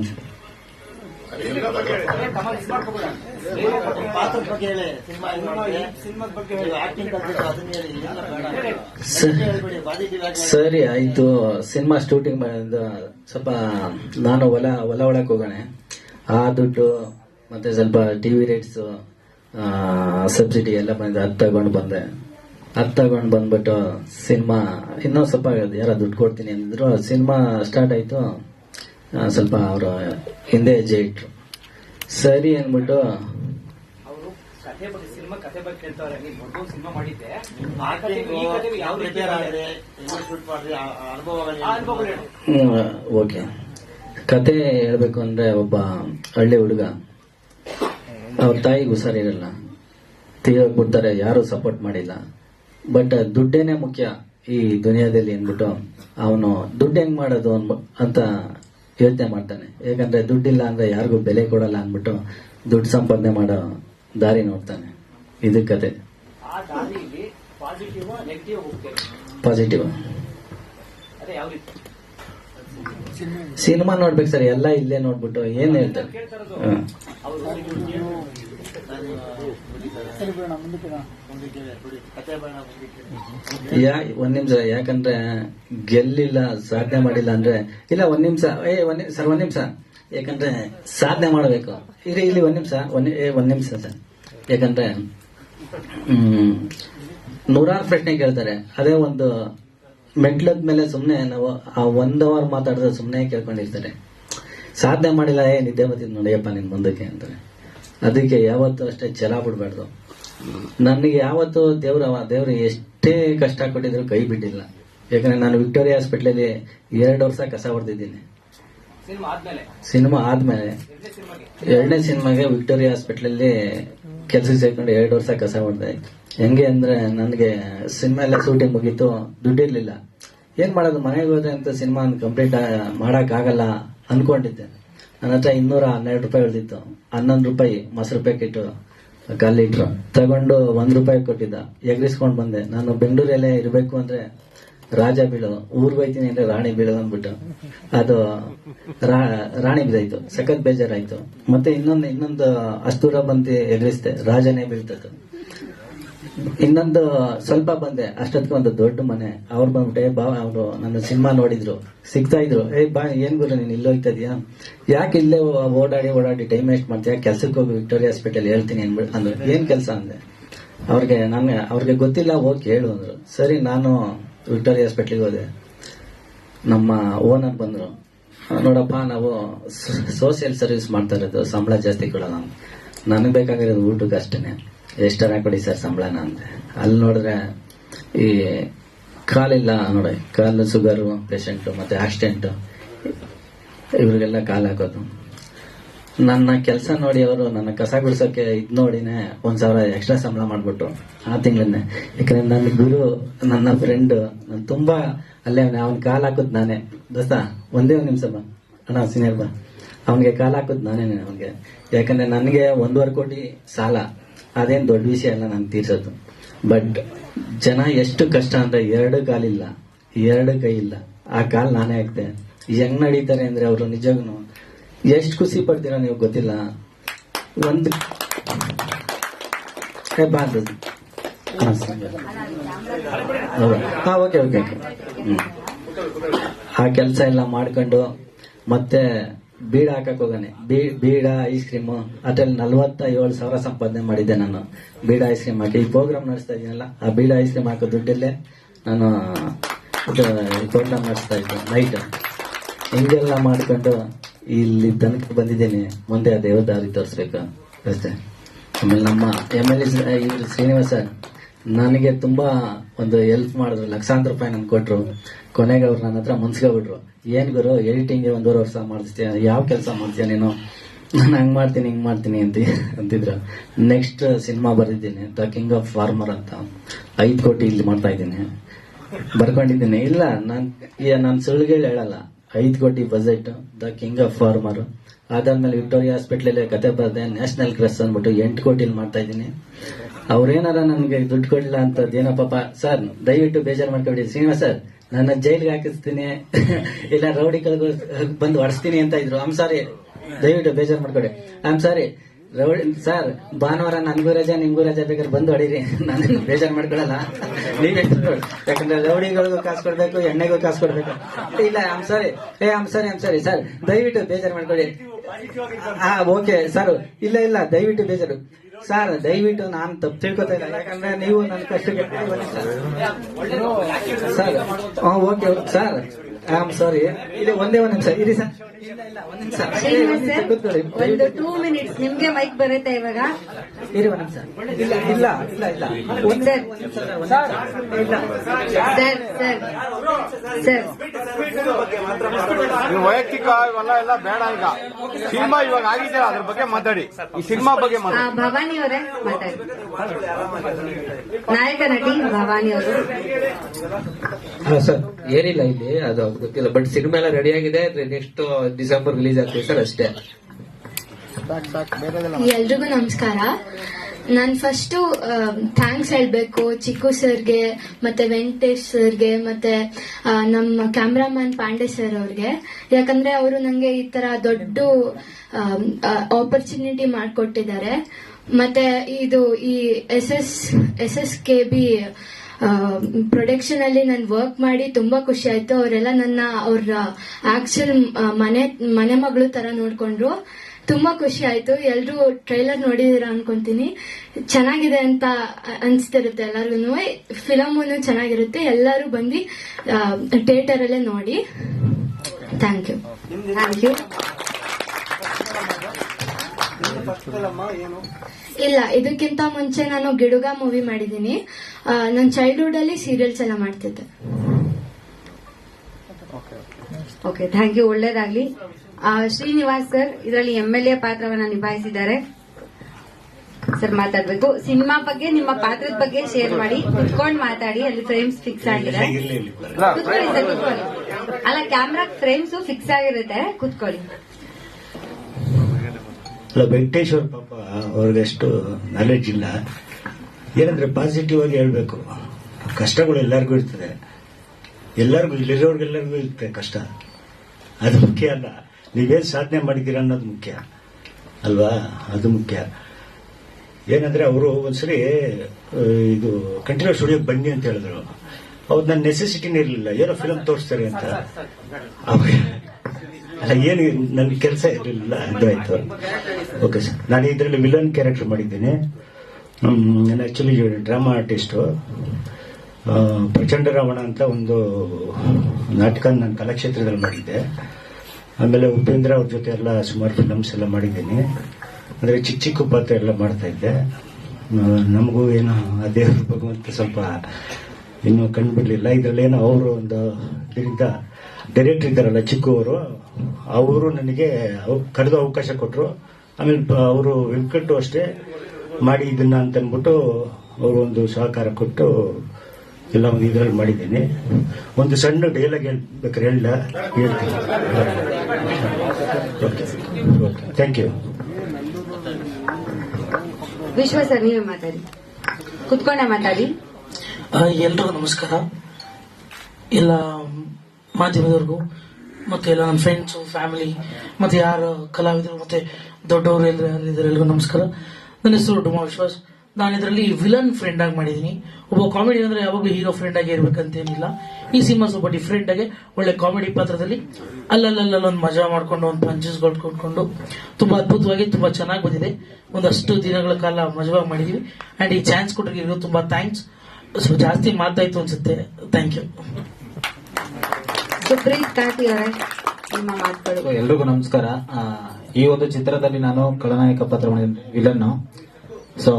ಸರಿ ಆಯ್ತು. ಸಿನಿಮಾ ಶೂಟಿಂಗ್ ಸ್ವಲ್ಪ ನಾನು ಹೊಲ ಹೊಲ ಒಳಕ್ ಹೋಗೋಣ. ಆ ದುಡ್ಡು ಮತ್ತೆ ಸ್ವಲ್ಪ ಟಿವಿ ರೇಟ್ಸ್ ಸಬ್ಸಿಡಿ ಎಲ್ಲ ಬಂದಿದೆ ಅದು ತಗೊಂಡು ಬಂದೆ. ಅದು ತಗೊಂಡು ಬಂದ್ಬಿಟ್ಟು ಸಿನಿಮಾ ಇನ್ನೂ ಸ್ವಲ್ಪ ಯಾರ ದುಡ್ಡು ಕೊಡ್ತೀನಿ ಅಂದಿದ್ರು. ಸಿನಿಮಾ ಸ್ಟಾರ್ಟ್ ಆಯ್ತು. ಸ್ವಲ್ಪ ಅವರು ಹಿಂದೆ ಹೆಜ್ಜೆ ಇಟ್ರು. ಸರಿ ಅಂದ್ಬಿಟ್ಟು ಓಕೆ. ಕತೆ ಹೇಳ್ಬೇಕು ಅಂದ್ರೆ ಒಬ್ಬ ಹಳ್ಳಿ ಹುಡುಗ. ಅವ್ರ ತಾಯಿಗೆ ಹುಷಾರಿರಲ್ಲ ತೀರೋಗ್ಬಿಡ್ತಾರೆ ಯಾರು ಸಪೋರ್ಟ್ ಮಾಡಿಲ್ಲ. ಬಟ್ ದುಡ್ಡೇನೆ ಮುಖ್ಯ ಈ ದುನಿಯಾದಲ್ಲಿ ಅಂದ್ಬಿಟ್ಟು ಅವನು ದುಡ್ಡು ಹೆಂಗ್ ಮಾಡೋದು ಅನ್ಬ- ಅಂತ ಯೋಚನೆ ಮಾಡ್ತಾನೆ. ಯಾಕಂದ್ರೆ ದುಡ್ಡಿಲ್ಲ ಅಂದ್ರೆ ಯಾರಿಗೂ ಬೆಲೆ ಕೊಡಲ್ಲ ಅಂದ್ಬಿಟ್ಟು ದುಡ್ಡು ಸಂಪಾದನೆ ಮಾಡೋ ದಾರಿ ನೋಡ್ತಾನೆ. ಇದು ಕತೆ. ಆ ದಾರಿಯಲ್ಲಿ ಪಾಸಿಟಿವ್ ಸಿನಿಮಾ ನೋಡ್ಬೇಕು ಸರ್ ಎಲ್ಲ ಇಲ್ಲೇ ನೋಡ್ಬಿಟ್ಟು ಏನ್ ಹೇಳ್ತಾರೆ? ಒಂದ್ ನಿಮಿಷ, ಯಾಕಂದ್ರೆ ಗೆಲ್ಲಿಲ್ಲ, ಸಾಧನೆ ಮಾಡಿಲ್ಲ ಅಂದ್ರೆ, ಇಲ್ಲ, ಒಂದ್ ನಿಮಿಷ, ಏ, ಒಂದ್ ಸರ್, ಒಂದ್ ನಿಮಿಷ. ಯಾಕಂದ್ರೆ ಸಾಧನೆ ಮಾಡಬೇಕು. ಇಲ್ಲಿ ಇಲ್ಲಿ ಒಂದ್ ನಿಮಿಷ, ಒಂದ್ ಒಂದ್ ನಿಮಿಷ ಸರ್. ಯಾಕಂದ್ರೆ ನೂರಾರು ಪ್ರಶ್ನೆ ಕೇಳ್ತಾರೆ. ಅದೇ ಒಂದು ಮೆಟ್ಲದ ಮೇಲೆ ಸುಮ್ನೆ ನಾವು ಆ ಒಂದ್ ಅವರ್ ಮಾತಾಡಿದ್ರೆ ಸುಮ್ನೆ ಕೇಳ್ಕೊಂಡಿರ್ತಾರೆ. ಸಾಧನೆ ಮಾಡಿಲ್ಲ, ಏ, ನಿದ್ದೆ ಬರ್ತಿದ್ ನೋಡಿಯಪ್ಪ ನಿನ್ ಮುಂದಕ್ಕೆ ಅಂತಾರೆ ಅದಕ್ಕೆ ಯಾವತ್ತೂ ಅಷ್ಟೇ ಛಲ ಬಿಡ್ಬಾರ್ದು. ನನಗೆ ಯಾವತ್ತು ದೇವ್ರ ದೇವ್ರು ಎಷ್ಟೇ ಕಷ್ಟ ಕೊಟ್ಟಿದ್ರು ಕೈ ಬಿಟ್ಟಿಲ್ಲ. ಯಾಕಂದ್ರೆ ನಾನು ವಿಕ್ಟೋರಿಯಾ ಹಾಸ್ಪಿಟ್ಲಲ್ಲಿ ಎರಡು ವರ್ಷ ಕಸ ಹೊಡೆದಿದ್ದೀನಿ. ಸಿನಿಮಾ ಆದ್ಮೇಲೆ. ಎರಡನೇ ಸಿನಿಮಾಗೆ ವಿಕ್ಟೋರಿಯಾ ಹಾಸ್ಪಿಟಲ್ ವಿಕ್ಟೋರಿಯಾ ಹಾಸ್ಪಿಟ್ಲಲ್ಲಿ ಕೆಲ್ಸಕ್ಕೆ ಸೇರ್ಕೊಂಡು ಎರಡು ವರ್ಷ ಕಸ ಹೊಡೆದೆ. ಹೆಂಗೆ ಅಂದ್ರೆ ನನಗೆ ಸಿನಿಮಾ ಎಲ್ಲ ಶೂಟಿಂಗ್ ಮುಗೀತು, ದುಡ್ಡಿರ್ಲಿಲ್ಲ. ಏನ್ ಮಾಡೋದು, ಮನೆಗೆ ಹೋದ್ರೆ ಅಂತ ಸಿನಿಮಾ ಕಂಪ್ಲೀಟ್ ಮಾಡಕ್ ಆಗಲ್ಲ ಅನ್ಕೊಂಡಿದ್ದೆ. ನನ್ನ ಹತ್ರ ಇನ್ನೂರ ಹನ್ನೆರಡು ರೂಪಾಯಿ ಉಳಿದಿತ್ತು. ಹನ್ನೊಂದು ರೂಪಾಯಿ, ಮೊಸರು ಪ್ಯಾಕೆಟ್ ಲೀಟ್ರ್ ತಗೊಂಡು ಒಂದ್ ರೂಪಾಯಿ ಕೊಟ್ಟಿದ್ದ. ಎಗ್ರಿಸ್ಕೊಂಡ್ ಬಂದೆ. ನಾನು ಬೆಂಗಳೂರಲ್ಲೇ ಇರಬೇಕು ಅಂದ್ರೆ ರಾಜ ಬೀಳೋದು ಊರ್ ಬೈತೀನಿ ಅಂದ್ರೆ ರಾಣಿ ಬೀಳೋದು ಅಂದ್ಬಿಟ್ಟು. ಅದು ರಾಣಿ ಬಿದ್ದಾಯ್ತು ಸಖತ್ ಬೇಜಾರಾಯ್ತು. ಮತ್ತೆ ಇನ್ನೊಂದು ಇನ್ನೊಂದು ಅಷ್ಟೂರ ಬಂತಿ ಎಗ್ರಿಸ್ದೆ. ರಾಜನೇ ಬೀಳ್ತದ್ದು ಇನ್ನೊಂದು ಸ್ವಲ್ಪ ಬಂದೆ, ಅಷ್ಟೊತ್ತಿಗೆ ಒಂದು ದೊಡ್ಡ ಮನೆ. ಅವ್ರು ಬಂದ್ಬಿಟ್ಟೆ, ಬಾ, ಅವರು ನನ್ನ ಸಿನಿಮಾ ನೋಡಿದ್ರು, ಸಿಗ್ತಾ ಇದ್ರು. ಏ, ಬಾ, ಏನ್ ಗುರು, ನೀನ್ ಇಲ್ಲಿ ಹೋಗ್ತಾ ಯಾಕೆ ಇಲ್ಲೇ ಓಡಾಡಿ ಓಡಾಡಿ ಟೈಮ್ ವೇಸ್ಟ್ ಮಾಡ್ತೀಯಾ? ಕೆಲ್ಸಕ್ಕೆ ಹೋಗಿ ವಿಕ್ಟೋರಿಯಾ ಹಾಸ್ಪಿಟಲ್ ಹೇಳ್ತೀನಿ ಅಂದ್ಬಿಟ್ಟು ಅಂದ್ರೆ ಏನ್ ಕೆಲಸ ಅಂದೆ? ಅವ್ರಿಗೆ ನಾನು ಅವ್ರಿಗೆ ಗೊತ್ತಿಲ್ಲ, ಹೋಗಿ ಹೇಳು ಅಂದ್ರು. ಸರಿ, ನಾನು ವಿಕ್ಟೋರಿಯಾ ಹಾಸ್ಪಿಟ್ಲಿಗೆ ಹೋದೆ. ನಮ್ಮ ಓನರ್ ಬಂದ್ರು. ನೋಡಪ್ಪ, ನಾವು ಸೋಷಿಯಲ್ ಸರ್ವಿಸ್ ಮಾಡ್ತಾ ಇರೋದು, ಸಂಬಳ ಜಾಸ್ತಿ ಕೊಡೋಣ ನನಗೆ ಬೇಕಾಗಿರೋದು ಊಟಕ್ಕೆ ಅಷ್ಟೇನೆ ಎಷ್ಟರ ಕೊಡಿ ಸರ್ ಸಂಬಳನ ಅಂತ. ಅಲ್ಲಿ ನೋಡಿದ್ರೆ ಈ ಕಾಲಿಲ್ಲ ನೋಡಿ, ಕಾಲು ಶುಗರು ಪೇಷಂಟು ಮತ್ತೆ ಆಕ್ಸಿಡೆಂಟು ಇವ್ರಿಗೆಲ್ಲ ಕಾಲು ಹಾಕೋದು. ನನ್ನ ಕೆಲಸ ನೋಡಿ ಅವರು ನನ್ನ ಕಸ ಗುಡ್ಸೋಕೆ ಇದ್ ನೋಡಿನೇ ಒಂದ್ ಸಾವಿರ ಎಕ್ಸ್ಟ್ರಾ ಸಂಬಳ ಮಾಡ್ಬಿಟ್ಟು ಆ ತಿಂಗಳನ್ನೇ. ಯಾಕಂದ್ರೆ ನನ್ನ ಗುರು, ನನ್ನ ಫ್ರೆಂಡ್ ನಾನು ತುಂಬಾ ಅಲ್ಲೇ ಅವನ್ ಕಾಲ್ ಹಾಕೋದು ನಾನೇ. ದೋಸ್ತ, ಒಂದೇ ಒಂದ್ ನಿಮಿಷ ಬಾ. ಅಣ್ಣ ಸೀನಿಯರ್ ಬಾ. ಅವನಿಗೆ ಕಾಲ್ ಹಾಕೋದು ನಾನೇ ಅವನಿಗೆ. ಯಾಕಂದ್ರೆ ನನಗೆ ಒಂದೂವರೆ ಕೋಟಿ ಸಾಲ. ಅದೇನ್ ದೊಡ್ಡ ವಿಷಯ ಅಲ್ಲ ನಾನು ತೀರ್ಸೋದು. ಬಟ್ ಜನ ಎಷ್ಟು ಕಷ್ಟ ಅಂದ್ರೆ ಎರಡು ಕಾಲಿಲ್ಲ ಎರಡು ಕೈ ಇಲ್ಲ ಆ ಕಾಲ್ ನಾನೇ ಹಾಕ್ತೆ ಹೆಂಗ್ ನಡೀತಾರೆ ಅಂದ್ರೆ ಅವರು ನಿಜವಾಗ್ನು ಎಷ್ಟು ಖುಷಿ ಪಡ್ತೀರಾ ನೀವು ಗೊತ್ತಿಲ್ಲ. ಒಂದು. ಹಾ, ಓಕೆ ಓಕೆ. ಆ ಕೆಲಸ ಎಲ್ಲ ಮಾಡ್ಕೊಂಡು ಮತ್ತೆ ಬೀಡ ಹಾಕಕ್ ಹೋಗಾನೆ. ಬೀಡ ಐಸ್ ಕ್ರೀಮ್ ಅದ್ರಲ್ಲಿ ನಲ್ವತ್ತ ಏಳು ಸಾವಿರ ಸಂಪಾದನೆ ಮಾಡಿದ್ದೆ ನಾನು. ಬೀಡ ಐಸ್ ಕ್ರೀಮ್ ಹಾಕಿ. ಪ್ರೋಗ್ರಾಮ್ ನಡೆಸ್ತಾ ಇದೀನಲ್ಲ, ಆ ಬೀಡ ಐಸ್ ಕ್ರೀಮ್ ಹಾಕೋ ದುಡ್ಡಲ್ಲೇ ನಾನು ಪ್ರೋಗ್ರಾಮ್ ನಡೆಸ್ತಾ ಇದ್ದೆ ನೈಟ್ ಹಿಂಗೆಲ್ಲ ಮಾಡ್ಕೊಂಡು ಇಲ್ಲಿ ತನಕ ಬಂದಿದ್ದೀನಿ. ಮುಂದೆ ಆ ದೇವ್ರ ದಾರಿ ತೋರಿಸ್ಬೇಕು. ಅಷ್ಟೇ. ಆಮೇಲೆ ನಮ್ಮ ಎಂ ಎಲ್ ಎ ಶ್ರೀನಿವಾಸ ನನಗೆ ತುಂಬಾ ಒಂದು ಹೆಲ್ಪ್ ಮಾಡಿದ್ರು. ಲಕ್ಷಾಂತರ ರೂಪಾಯಿ ನನ್ಗೆ ಕೊಟ್ರು. ಕೊನೆಗೆ ಅವ್ರು ನನ್ನ ಹತ್ರ ಮುನ್ಸ್ಕೊಬಿಟ್ರು. ಏನ್ ಗುರು ಎಡಿಟಿಂಗ್ ಒಂದೂವರೆ ವರ್ಷ ಮಾಡಿಸ್ತೀಯ ಯಾವ ಕೆಲಸ ಮಾಡ್ತೀಯ ನೀನು? ನಾನು ಹಂಗ್ ಮಾಡ್ತೀನಿ, ಹಿಂಗ್ ಮಾಡ್ತೀನಿ ಅಂತ, ಅಂತಿದ್ರು. ನೆಕ್ಸ್ಟ್ ಸಿನಿಮಾ ಬರೆದಿದ್ದೀನಿ. ದ ಕಿಂಗ್ ಆಫ್ ಫಾರ್ಮರ್ ಅಂತ. ಐದು ಕೋಟಿ ಇಲ್ಲಿ ಮಾಡ್ತಾ ಇದ್ದೀನಿ. ಬರ್ಕೊಂಡಿದ್ದೀನಿ. ಇಲ್ಲ, ನಾನ್ ನಾನ್ ಸುಳ್ಳುಗಳು ಹೇಳಲ್ಲ. ಐದು ಕೋಟಿ budget the king of farmer ಅದಾದ್ಮೇಲೆ ವಿಕ್ಟೋರಿಯಾ ಹಾಸ್ಪಿಟ್ಲಲ್ಲಿ ಕತೆ ಬರ್ದೆ. ನ್ಯಾಷನಲ್ ಕ್ರಸ್ ಅಂದ್ಬಿಟ್ಟು ಎಂಟು ಕೋಟಿಲಿ ಮಾಡ್ತಾ ಇದ್ದೀನಿ. ಅವ್ರೇನಾರ ನನ್ಗೆ ದುಡ್ಡು ಕೊಡ್ಲಿಲ್ಲ ಅಂತ ಏನೋ ಪಾಪ ಸರ್ ದಯವಿಟ್ಟು ಬೇಜಾರು ಮಾಡ್ಕೊಬಿಡಿ. ಶ್ರೀನಿವಾಸ್ ಸರ್ ನನ್ನ ಜೈಲ್ಗೆ ಹಾಕಿಸ್ತೀನಿ. ಇಲ್ಲ ರೌಡಿಗಳು ಬಂದು ಹೊಡಿಸ್ತೀನಿ ಅಂತ ಇದ್ರು. ಆಮ್ ಸಾರಿ ದಯವಿಟ್ಟು ಬೇಜಾರು ಮಾಡ್ಕೊಡಿ. ಆಮ್ ಸಾರಿ ರೌಡಿ ಸರ್ ಭಾನುವಾರ ನನ್ಗೂ ರಜಾ ನಿಮ್ಗೂ ರಜಾ ಬೇಕಾದ್ರೆ ಬಂದು ಹೊಡೀರಿ. ನಾನು ಬೇಜಾರು ಮಾಡ್ಕೊಳಲ್ಲ. ನೀವೇ. ಯಾಕಂದ್ರೆ ರೌಡಿಗಳಿಗೂ ಕಾಸು ಕೊಡ್ಬೇಕು ಎಣ್ಣೆಗೂ ಕಾಸು ಕೊಡ್ಬೇಕು. ಇಲ್ಲ ಆಮ್ ಸಾರಿ ಏ am sorry am sorry sir ದಯವಿಟ್ಟು ಬೇಜಾರು ಮಾಡ್ಕೊಳ್ಳಿ ಹಾ ಓಕೆ ಸರ್. ಇಲ್ಲ ಇಲ್ಲ ದಯವಿಟ್ಟು ಬೇಜಾರು. ಸರ್ ದಯವಿಟ್ಟು ನಾನು ತಪ್ಪು ತಿಳ್ಕೊತಾ ಇಲ್ಲ ಯಾಕಂದ್ರೆ ನೀವು ನನ್ನ ಕಷ್ಟಕ್ಕೆ sir okay sir I am sorry ಇಲ್ಲಿ ಒಂದೇ ಒಂದು ನಿಮಿಷ. ಇರಿ ಸರ್ ಒಂದ್ ಟೂ ಮಿನಿಟ್ಸ್ ನಿಮ್ಗೆ ಮೈಕ್ ಬರುತ್ತೆ ಇವಾಗ? ಇರಿ ಒಂದ್ ನಿಮಿಷ. ಇಲ್ಲ ಇಲ್ಲ ಇಲ್ಲ ಇಲ್ಲ. ಒಂದ್ ಸರ್. ಸರ್, ನೀವು ವೈಯಕ್ತಿಕ ಇವೆಲ್ಲ ಎಲ್ಲ ಬೇಡ ಈಗ. ಸಿನಿಮಾ ಇವಾಗ ಆಗಿದೆ ಅದ್ರ ಬಗ್ಗೆ ಮಾತಾಡಿ. ಈ ಸಿನಿಮಾ ಬಗ್ಗೆ ಆ, ಮಾತಾಡಿ ಭವಾನಿ ಅವರೇ ಮಾತಾಡಿ. ನಾಯಕ ನಟಿ ಭವಾನಿ ಅವರು. ಹಾ ಸರ್. ಏನಿಲ್ಲ ಇಲ್ಲಿ ಅದು ಗೊತ್ತಿಲ್ಲ. ಬಟ್ ಸಿನಿಮಾ ಎಲ್ಲ ರೆಡಿ ಆಗಿದೆ. ನೆಕ್ಸ್ಟ್ ಡಿಸೆಂಬರ್ ರಿಲೀಸ್ ಆಗ್ತದೆ ಸರ್ ಅಷ್ಟೇ. ಎಲ್ರಿಗೂ ನಮಸ್ಕಾರ. ನಾನು ಫಸ್ಟು ಥ್ಯಾಂಕ್ಸ್ ಹೇಳಬೇಕು ಚಿಕ್ಕು ಸರ್ಗೆ, ಮತ್ತೆ ವೆಂಕಟೇಶ್ ಸರ್ಗೆ, ಮತ್ತೆ ನಮ್ಮ ಕ್ಯಾಮ್ರಾಮನ್ ಪಾಂಡೆ ಸರ್ ಅವ್ರಿಗೆ. ಯಾಕಂದ್ರೆ ಅವರು ನಂಗೆ ಈ ತರ ದೊಡ್ಡ ಆಪರ್ಚುನಿಟಿ ಮಾಡಿಕೊಟ್ಟಿದ್ದಾರೆ. ಮತ್ತೆ ಇದು ಈ S S S S K B production ಅಲ್ಲಿ ನಾನು ವರ್ಕ್ ಮಾಡಿ ತುಂಬಾ ಖುಷಿ ಆಯ್ತು. ಅವರೆಲ್ಲ ನನ್ನ ಅವ್ರ ಆಕ್ಚುಲ್ ಮನೆ ಮನೆ ಮಗಳು ತರ ನೋಡ್ಕೊಂಡ್ರು. ತುಂಬಾ ಖುಷಿ ಆಯ್ತು. ಎಲ್ರು ಟ್ರೈಲರ್ ನೋಡಿದಿರ ಅನ್ಕೊಂತೀನಿ. ಚೆನ್ನಾಗಿದೆ ಅಂತ ಅನ್ಸ್ತಿರುತ್ತೆ ಎಲ್ಲರಿಗೂ ಫಿಲಮ್ ಚೆನ್ನಾಗಿರುತ್ತೆ. ಎಲ್ಲರೂ ಬಂದು ಥಿಯೇಟರ್ ಅಲ್ಲೇ ನೋಡಿ. ಥ್ಯಾಂಕ್ ಯು ಥ್ಯಾಂಕ್ ಯು ಇಲ್ಲ ಇದಕ್ಕಿಂತ ಮುಂಚೆ ನಾನು ಗಿಡುಗ ಮೂವಿ ಮಾಡಿದ್ದೀನಿ. ನನ್ನ ಚೈಲ್ಡ್ಹುಡ್ ಅಲ್ಲಿ ಸೀರಿಯಲ್ಸ್ ಎಲ್ಲ ಮಾಡ್ತಿದ್ದೆ. ಓಕೆ ಥ್ಯಾಂಕ್ ಯು ಒಳ್ಳೇದಾಗ್ಲಿ. ಶ್ರೀನಿವಾಸ್ ಸರ್ ಇದರಲ್ಲಿ ಎಂ ಎಲ್ ಎ ಪಾತ್ರವನ್ನ ನಿಭಾಯಿಸಿದ್ದಾರೆ. ಸರ್ ಮಾತಾಡ್ಬೇಕು. ಸಿನಿಮಾ ಬಗ್ಗೆ ನಿಮ್ಮ ಪಾತ್ರದ ಬಗ್ಗೆ ಶೇರ್ ಮಾಡಿ. ಕುತ್ಕೊಂಡು ಮಾತಾಡಿ ಅಲ್ಲಿ ಫ್ರೇಮ್ಸ್ ಫಿಕ್ಸ್ ಆಗಿದೆ? ಕುತ್ಕೊಳ್ಳಿ ಸರ್ ಕುತ್ಕೊಳ್ಳಿ. ಅಲ್ಲ ಕ್ಯಾಮ್ರಾ ಫ್ರೇಮ್ಸ್ ಫಿಕ್ಸ್ ಆಗಿರುತ್ತೆ. ಕುತ್ಕೊಳ್ಳಿ. ಅಲ್ಲ ವೆಂಕಟೇಶ್ವರ್ ಪಾಪ ಅವ್ರಿಗಷ್ಟು ನಾಲೆಡ್ಜ್ ಇಲ್ಲ. ಏನಂದ್ರೆ ಪಾಸಿಟಿವ್ ಆಗಿ ಹೇಳಬೇಕು. ಕಷ್ಟಗಳು ಎಲ್ಲರಿಗೂ ಇರ್ತದೆ. ಎಲ್ಲರಿಗೂ ಇಲ್ಲಿರೋರ್ಗೆಲ್ಲರಿಗೂ ಇರುತ್ತೆ ಕಷ್ಟ. ಅದು ಮುಖ್ಯ ಅಲ್ಲ. ನೀವೇನು ಸಾಧನೆ ಮಾಡಿದ್ದೀರ ಅನ್ನೋದು ಮುಖ್ಯ. ಅಲ್ವಾ? ಅದು ಮುಖ್ಯ. ಏನಂದ್ರೆ ಅವರು ಒಂದ್ಸರಿ ಇದು ಕಂಟಿನ್ಯೂ ಸ್ಟುಡಿಯೋಗೆ ಬನ್ನಿ ಅಂತ ಹೇಳಿದ್ರು. ಅವ್ರು ನನ್ನ ನೆಸೆಸಿಟಿನೇ ಇರಲಿಲ್ಲ. ಏನೋ ಫಿಲಮ್ ತೋರಿಸ್ತಾರೆ ಅಂತ. ಅವಾಗ ಅಲ್ಲ, ಏನು ನನ್ನ ಕೆಲಸ ಇರಲಿಲ್ಲ ಅದಾಯ್ತು ಓಕೆ ಸರ್ ನಾನು ಇದರಲ್ಲಿ ವಿಲನ್ ಕ್ಯಾರೆಕ್ಟರ್ ಮಾಡಿದ್ದೀನಿ. ನಾನು ಆಕ್ಚುಲಿ ಡ್ರಾಮಾ ಆರ್ಟಿಸ್ಟು ಪ್ರಚಂಡ ರಾವಣ ಅಂತ ಒಂದು ನಾಟಕ ನಾನು ಕಲಾಕ್ಷೇತ್ರದಲ್ಲಿ ಮಾಡಿದ್ದೆ. ಆಮೇಲೆ ಉಪೇಂದ್ರ ಅವ್ರ ಜೊತೆ ಎಲ್ಲ ಸುಮಾರು ಫಿಲಮ್ಸ್ ಎಲ್ಲ ಮಾಡಿದ್ದೀನಿ. ಅಂದರೆ ಚಿಕ್ಕ ಚಿಕ್ಕ ಪಾತ್ರ ಎಲ್ಲ ಮಾಡ್ತಾ ಇದ್ದೆ. ನಮಗೂ ಏನೋ ಭಗವಂತ ಸ್ವಲ್ಪ ಇನ್ನೂ ಕಂಡುಬಿಡ್ಲಿಲ್ಲ ಇದರಲ್ಲಿ ಏನೋ ಅವರು ಒಂದು ಇದರಿಂದ ಡೈರೆಕ್ಟರ್ ಇದ್ದಾರಲ್ಲ, ಚಿಕ್ಕವರು. ಅವರು ನನಗೆ ಕರೆದು ಅವಕಾಶ ಕೊಟ್ಟರು ಆಮೇಲೆ ಅವರು ವೆಂಕಟು ಅಷ್ಟೇ ಮಾಡಿ ಇದನ್ನ ಅಂತ ಅಂದ್ಬಿಟ್ಟು ಅವರು ಒಂದು ಸಹಕಾರ ಕೊಟ್ಟು ಎಲ್ಲ ಒಂದು ಇದರಲ್ಲಿ ಮಾಡಿದ್ದೀನಿ. ಒಂದು ಸಣ್ಣ ಡೈಲಾಗ್ ಹೇಳ್ಬೇಕಾರೆ ಹೇಳ ಹೇಳ್ತೀನಿ. ಥ್ಯಾಂಕ್ ಯು ವಿಶ್ವ ನೀವೇ ಮಾತಾಡಿ. ಕುತ್ಕೊಂಡೆ ಮಾತಾಡಿ. ಎಲ್ರಿಗೂ ನಮಸ್ಕಾರ. ಎಲ್ಲ ಮಾಧ್ಯಮದವ್ರಿಗೂ, ಮತ್ತೆ ಎಲ್ಲ ನನ್ನ ಫ್ರೆಂಡ್ಸು ಫ್ಯಾಮಿಲಿ ಮತ್ತೆ ಯಾರು ಕಲಾವಿದರು, ಮತ್ತೆ ದೊಡ್ಡವರು ಎಲ್ಲ ಎಲ್ರಿಗೂ ನಮಸ್ಕಾರ. ನನ್ನ ಹೆಸರು ಡುಮಾ ವಿಶ್ವಾಸ್. ನಾನು ಇದರಲ್ಲಿ ವಿಲನ್ ಫ್ರೆಂಡ್ ಆಗಿ ಮಾಡಿದ್ದೀನಿ. ಒಬ್ಬ ಕಾಮಿಡಿ ಅಂದ್ರೆ ಯಾವಾಗಲೂ ಹೀರೋ ಫ್ರೆಂಡ್ ಆಗಿ ಇರ್ಬೇಕಂತೇನಿಲ್ಲ. ಈ ಸಿನಿಮಾ ಸ್ವಲ್ಪ ಡಿಫ್ರೆಂಟ್ ಆಗಿ, ಒಳ್ಳೆ ಕಾಮಿಡಿ ಪಾತ್ರದಲ್ಲಿ ಅಲ್ಲಲ್ಲಲ್ಲ ಒಂದು ಮಜಾ ಮಾಡ್ಕೊಂಡು, ಒಂದು ಪಂಚಸ್ ಕೊಟ್ಕೊಂಡು, ತುಂಬಾ ಅದ್ಭುತವಾಗಿ, ತುಂಬಾ ಚೆನ್ನಾಗಿ ಬಂದಿದೆ. ಒಂದಷ್ಟು ದಿನಗಳ ಕಾಲ ಮಜವಾಗಿ ಮಾಡಿದೀವಿ. ಅಂಡ್ ಈ ಚಾನ್ಸ್ ಕೊಟ್ಟಿರೋ ತುಂಬಾ ಥ್ಯಾಂಕ್ಸ್ ಸೊ ಜಾಸ್ತಿ ಮಾತಾಯ್ತು ಅನ್ಸುತ್ತೆ. ಥ್ಯಾಂಕ್ ಯು ನಿಮ್ಮ ಮಾತುಗಳು. ಎಲ್ರಿಗೂ ನಮಸ್ಕಾರ. ಈ ಒಂದು ಚಿತ್ರದಲ್ಲಿ ನಾನು ಖಳನಾಯಕ ಪಾತ್ರ ಮಾಡಿದ್ದೀನಿ ವಿಲನ್ ಸೊ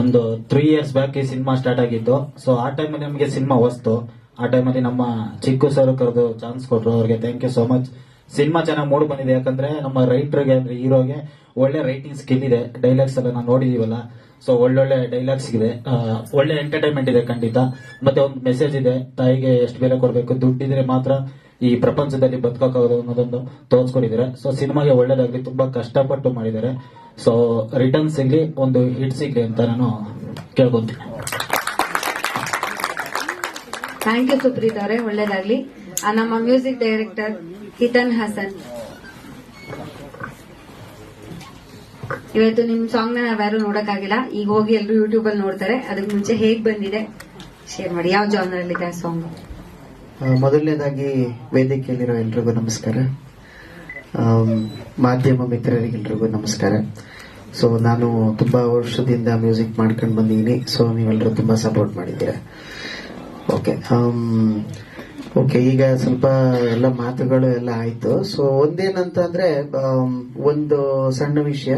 ಒಂದು ತ್ರೀ ಇಯರ್ಸ್ ಬ್ಯಾಕ್ ಈ ಸಿನಿಮಾ ಸ್ಟಾರ್ಟ್ ಆಗಿತ್ತು. ಸೊ ಆ ಟೈಮಲ್ಲಿ ನಮಗೆ ಸಿನಿಮಾ ಹೊಸ್ತು. ಆ ಟೈಮಲ್ಲಿ ನಮ್ಮ ಚಿಕ್ಕು ಸರ್ ಕರೆದು ಚಾನ್ಸ್ ಕೊಟ್ರು. ಅವ್ರಿಗೆ thank you so much cinema ಚೆನ್ನಾಗಿ ಮೂಡ್ ಬಂದಿದೆ. ಯಾಕಂದ್ರೆ ನಮ್ಮ ರೈಟರ್ಗೆ ಅಂದ್ರೆ ಹೀರೋಗೆ ಒಳ್ಳೆ ರೈಟಿಂಗ್ ಸ್ಕಿಲ್ ಇದೆ ಡೈಲಾಗ್ಸ್ ಎಲ್ಲ ನಾವು ನೋಡಿದೀವಲ್ಲ. ಸೊ ಒಳ್ಳೊಳ್ಳೆ ಡೈಲಾಗ್ಸ್ ಇದೆ ಒಳ್ಳೆ ಎಂಟರ್ಟೈನ್ಮೆಂಟ್ ಇದೆ ಖಂಡಿತ. ಮತ್ತೆ ಒಂದು ಮೆಸೇಜ್ ಇದೆ, ತಾಯಿಗೆ ಎಷ್ಟು ಬೆಲೆ ಕೊಡಬೇಕು, ದುಡ್ಡಿದ್ರೆ ಮಾತ್ರ ಈ ಪ್ರಪಂಚದಲ್ಲಿ ಬದುಕೋಕ್ಕಾಗೋದು ಅನ್ನೋದೊಂದು ತೋರಿಸ್ಕೊಂಡಿದ್ದಾರೆ. ಸೊ ಸಿನಿಮಾಗೆ ಒಳ್ಳೇದಾಗ್ಲಿ, ತುಂಬಾ ಕಷ್ಟಪಟ್ಟು ಮಾಡಿದ್ದಾರೆ. ಸೊ ರಿಟರ್ನ್ ಸಿಗ್ಲಿ ಒಂದು ಹಿಟ್ ಸಿಗ್ಲಿ ಅಂತ ನಾನು ಕೇಳ್ಕೊಂತೀನಿ. ಥ್ಯಾಂಕ್ ಯು ಸುಪ್ರೀತ್ ಅವರೇ. ಒಳ್ಳೇದಾಗ್ಲಿ. ನಮ್ಮ ಮ್ಯೂಸಿಕ್ ಡೈರೆಕ್ಟರ್ ಹಿತನ್ ಹಸನ್. ಇವತ್ತು ನಿಮ್ ಸಾಂಗ್ನ ನಾವ್ಯಾರು ನೋಡಕ್ಕಾಗಿಲ್ಲ. ಈಗ ಹೋಗಿ ಎಲ್ಲರೂ ಯೂಟ್ಯೂಬ್ ಅಲ್ಲಿ ನೋಡ್ತಾರೆ. ಅದಕ್ಕೆ ಮುಂಚೆ ಹೇಗ್ ಬಂದಿದೆ ಶೇರ್ ಮಾಡಿ. ಯಾವ ಜಾನರ್ ಅಲ್ಲಿ ಇದೆ ಸಾಂಗ್ ಮೊದಲನೇದಾಗಿ ವೇದಿಕೆಯಲ್ಲಿರೋ ಎಲ್ರಿಗೂ ನಮಸ್ಕಾರ. ಮಾಧ್ಯಮ ಮಿತ್ರರಿಗೆಲ್ರಿಗೂ ನಮಸ್ಕಾರ. ಸೊ ನಾನು ತುಂಬಾ ವರ್ಷದಿಂದ ಮ್ಯೂಸಿಕ್ ಮಾಡ್ಕೊಂಡು ಬಂದಿದ್ದೀನಿ. ಸೊ ನೀವೆಲ್ಲರೂ ತುಂಬಾ ಸಪೋರ್ಟ್ ಮಾಡಿದ್ದೀರಾ. ಓಕೆ ಓಕೆ ಈಗ ಸ್ವಲ್ಪ ಎಲ್ಲ ಮಾತುಗಳು ಎಲ್ಲ ಆಯ್ತು. ಸೊ ಒಂದೇನಂತಂದ್ರೆ ಒಂದು ಸಣ್ಣ ವಿಷಯ.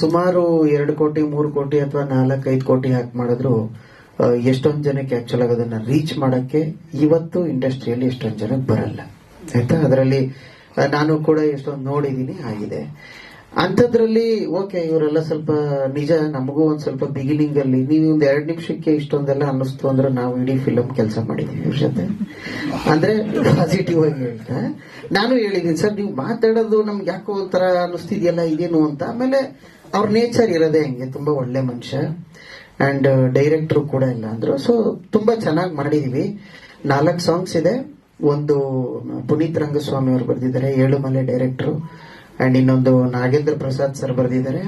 ಸುಮಾರು ಎರಡು ಕೋಟಿ, ಮೂರು ಕೋಟಿ ಅಥವಾ ನಾಲ್ಕೈದು ಕೋಟಿ ಹಾಕಿ ಮಾಡಿದ್ರು? ಎಷ್ಟೊಂದು ಜನಕ್ಕೆ ಆಕ್ಚುಲ್ ಆಗಿ ಅದನ್ನ ರೀಚ್ ಮಾಡಕ್ಕೆ ಇವತ್ತು ಇಂಡಸ್ಟ್ರಿಯಲ್ಲಿ ಎಷ್ಟೊಂದು ಜನಕ್ಕೆ ಬರಲ್ಲ. ಆಯ್ತಾ? ಅದರಲ್ಲಿ ನಾನು ಕೂಡ ಎಷ್ಟೊಂದು ನೋಡಿದೀನಿ, ಆಗಿದೆ. ಅಂಥದ್ರಲ್ಲಿ ಓಕೆ ಇವರೆಲ್ಲ ಸ್ವಲ್ಪ ನಿಜ, ನಮಗೂ ಒಂದ್ ಸ್ವಲ್ಪ ಬಿಗಿನಿಂಗ್ ಅಲ್ಲಿ, ನೀವು ಒಂದು ಎರಡು ನಿಮಿಷಕ್ಕೆ ಇಷ್ಟೊಂದೆಲ್ಲ ಅನ್ನಿಸ್ತು ಅಂದ್ರೆ ನಾವು ಇಡೀ ಫಿಲಮ್ ಕೆಲಸ ಮಾಡಿದ್ದೀವಿ ಇವ್ರ ಜೊತೆ. ಅಂದ್ರೆ ಪಾಸಿಟಿವ್ ಆಗಿ ಹೇಳ್ತಾ. ನಾನು ಹೇಳಿದೀನಿ, ಸರ್, ನೀವು ಮಾತಾಡೋದು ನಮ್ಗೆ ಯಾಕೋ ಒಂಥರ ಅನ್ನಿಸ್ತಿದ್ಯಲ್ಲ, ಇದೇನು ಅಂತ. ಆಮೇಲೆ ಅವ್ರ ನೇಚರ್ ಇರೋದೇ ಹಂಗೆ, ತುಂಬಾ ಒಳ್ಳೆ ಮನುಷ್ಯ. ಅಂಡ್ ಡೈರೆಕ್ಟರ್ ಕೂಡ ಇಲ್ಲ ಅಂದ್ರು. ಸೊ ತುಂಬಾ ಚೆನ್ನಾಗಿ ಮಾಡಿದೀವಿ. ನಾಲ್ಕು ಸಾಂಗ್ಸ್ ಇದೆ. ಒಂದು ಪುನೀತ್ ರಂಗಸ್ವಾಮಿ ಅವರು ಬರೆದಿದ್ದಾರೆ ಏಳುಮಲೆ ಡೈರೆಕ್ಟರ್ ಅಂಡ್ ಇನ್ನೊಂದು ನಾಗೇಂದ್ರ ಪ್ರಸಾದ್ ಸರ್ ಬರೆದಿದ್ದಾರೆ.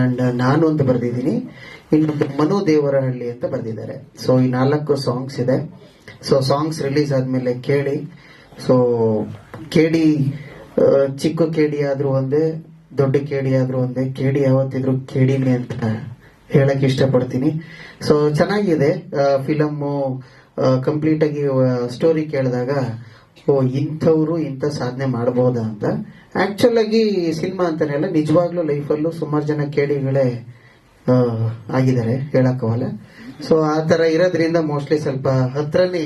ಅಂಡ್ ನಾನೊಂದು ಬರೆದಿದ್ದೀನಿ. ಇನ್ನೊಂದು ಮನು ದೇವರಹಳ್ಳಿ ಅಂತ ಬರೆದಿದ್ದಾರೆ. ಸೊ ಈ ನಾಲ್ಕು ಸಾಂಗ್ಸ್ ಇದೆ. ಸೊ ಸಾಂಗ್ಸ್ ರಿಲೀಸ್ ಆದ್ಮೇಲೆ ಕೇಳಿ. ಸೊ ಕೇಡಿ ಚಿಕ್ಕ ಕೇಡಿ ಆದ್ರೂ ಒಂದೇ, ದೊಡ್ಡ ಕೇಡಿ ಆದ್ರೂ ಒಂದೇ. ಕೇಡಿ ಯಾವತ್ತಿದ್ರು ಕೇಡಿನೇ ಅಂತ ಹೇಳಕ್ ಇಷ್ಟಪಡ್ತೀನಿ. ಸೊ ಚೆನ್ನಾಗಿದೆ. ಫಿಲಮ್ಮು ಕಂಪ್ಲೀಟ್ ಆಗಿ ಸ್ಟೋರಿ ಕೇಳಿದಾಗ, ಓ, ಇಂಥವ್ರು ಇಂಥ ಸಾಧನೆ ಮಾಡಬಹುದಾ ಅಂತ. ಆಕ್ಚುಲ್ ಆಗಿ ಸಿನಿಮಾ ಅಂತಾನೆ ಅಲ್ಲ, ನಿಜವಾಗ್ಲೂ ಲೈಫಲ್ಲೂ ಸುಮಾರು ಜನ ಕೇಳಿಗಳೇ ಆಗಿದ್ದಾರೆ ಹೇಳಕ್ಕವಲ್ಲ ಸೊ ಆ ತರ ಇರೋದ್ರಿಂದ ಮೋಸ್ಟ್ಲಿ ಸ್ವಲ್ಪ ಹತ್ರನೇ